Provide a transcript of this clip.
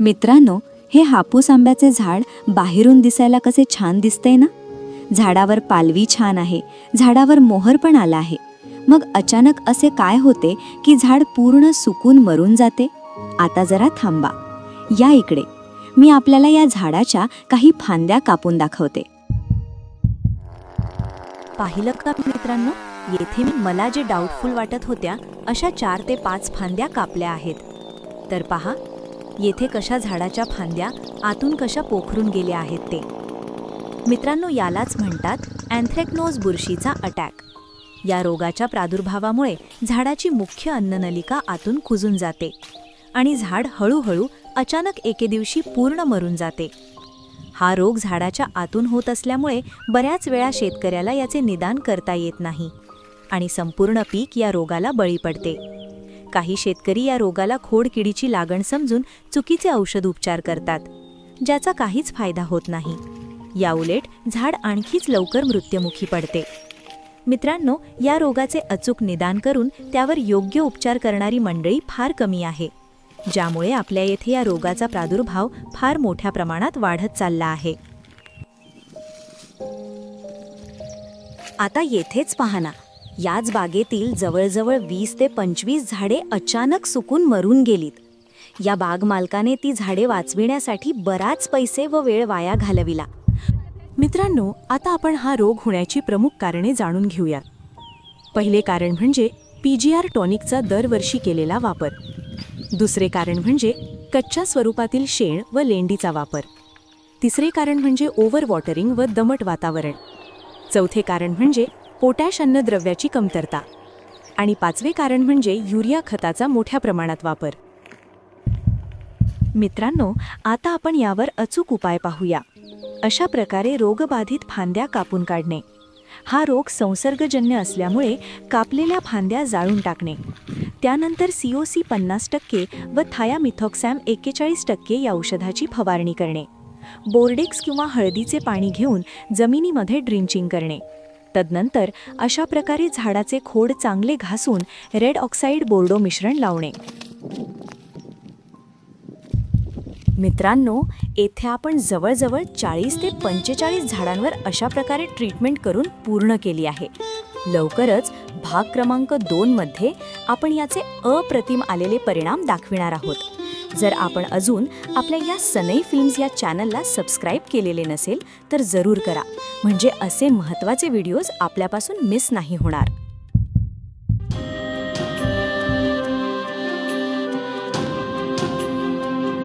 मित्रांनो हे हापूस आंब्याचे झाड बाहेरून दिसायला कसे छान दिसतंय ना? झाडावर पालवी छान आहे झाडावर मोहर पण आला आहे. मग अचानक असे काय होते की झाड पूर्ण सुकून मरून जाते? आता जरा थांबा. या इकडे. मी आपल्याला या झाडाच्या काही फांद्या कापून दाखवते. पाहिलं का मित्रांनो? येथे मी मला जे डाऊटफुल वाटत होत्या अशा चार ते पाच फांद्या कापल्या आहेत. तर पहा येथे कशा झाडाच्या फांद्या आतून कशा पोखरून गेल्या आहेत ते. मित्रांनो यालाच म्हणतात अँथ्रेक्नोज बुरशीचा अटॅक. या रोगाच्या प्रादुर्भावामुळे झाडाची मुख्य अन्ननलिका आतून कुजून जाते आणि झाड हळूहळू अचानक एके दिवशी पूर्ण मरून जाते. हा रोग झाडाच्या आतून होत असल्यामुळे बऱ्याच वेळा शेतकऱ्याला याचे निदान करता येत नाही आणि संपूर्ण पीक या रोगाला बळी पडते. काही शेतकरी या रोगाला खोडकिडीची लागण समजून चुकीचे औषध उपचार करतात ज्याचा काहीच फायदा होत नाही. याउलट झाड आणखीच लवकर मृत्युमुखी पडते. मित्रांनो या रोगाचे अचूक निदान करून त्यावर योग्य उपचार करणारी मंडळी फार कमी आहे ज्यामुळे आपल्या येथे या रोगाचा प्रादुर्भाव फार मोठ्या प्रमाणात वाढत चालला आहे. आता येथेच पाहना याच बागेतील जवळजवळ वीस ते पंचवीस झाडे अचानक सुकून मरून गेलीत. या बाग मालकाने ती झाडे वाचविण्यासाठी बराच पैसे व वेळ वाया घालविला. मित्रांनो आता आपण हा रोग होण्याची प्रमुख कारणे जाणून घेऊया पहिले कारण म्हणजे पी जी आर टॉनिकचा दरवर्षी केलेला वापर. दुसरे कारण म्हणजे कच्च्या स्वरूपातील शेण व लेंडीचा वापर. तिसरे कारण म्हणजे ओव्हर वॉटरिंग व दमट वातावरण. चौथे कारण म्हणजे पोटॅश अन्नद्रव्याची कमतरता. आणि पाचवे कारण म्हणजे युरिया खताचा मोठ्या प्रमाणात वापर. मित्रांनो आता आपण यावर अचूक उपाय पाहूया. अशा प्रकारे रोगबाधित फांद्या कापून काढणे. हा रोग संसर्गजन्य असल्यामुळे कापलेल्या फांद्या जाळून टाकणे. त्यानंतर सी ओ सी पन्नास टक्के व थायामिथॉक्सॅम एक्केचाळीस टक्के या औषधाची फवारणी करणे. बोर्डेक्स किंवा हळदीचे पाणी घेऊन जमिनीमध्ये ड्रिंचिंग करणे. तदनंतर अशा प्रकारे झाडाचे खोड चांगले घासून रेड ऑक्साईड बोर्डो मिश्रण लावणे. मित्रांनो येथे आपण जवळजवळ चाळीस ते पंचेचाळीस झाडांवर अशा प्रकारे ट्रीटमेंट करून पूर्ण केली आहे. लवकरच भाग क्रमांक दोनमध्ये आपण याचे अप्रतिम आलेले परिणाम दाखविणार आहोत. जर आपण अजून आपल्या या सनई फिल्म्स या चॅनलला सबस्क्राईब केलेले नसेल तर जरूर करा. म्हणजे असे महत्त्वाचे व्हिडिओज आपल्यापासून मिस नाही होणार.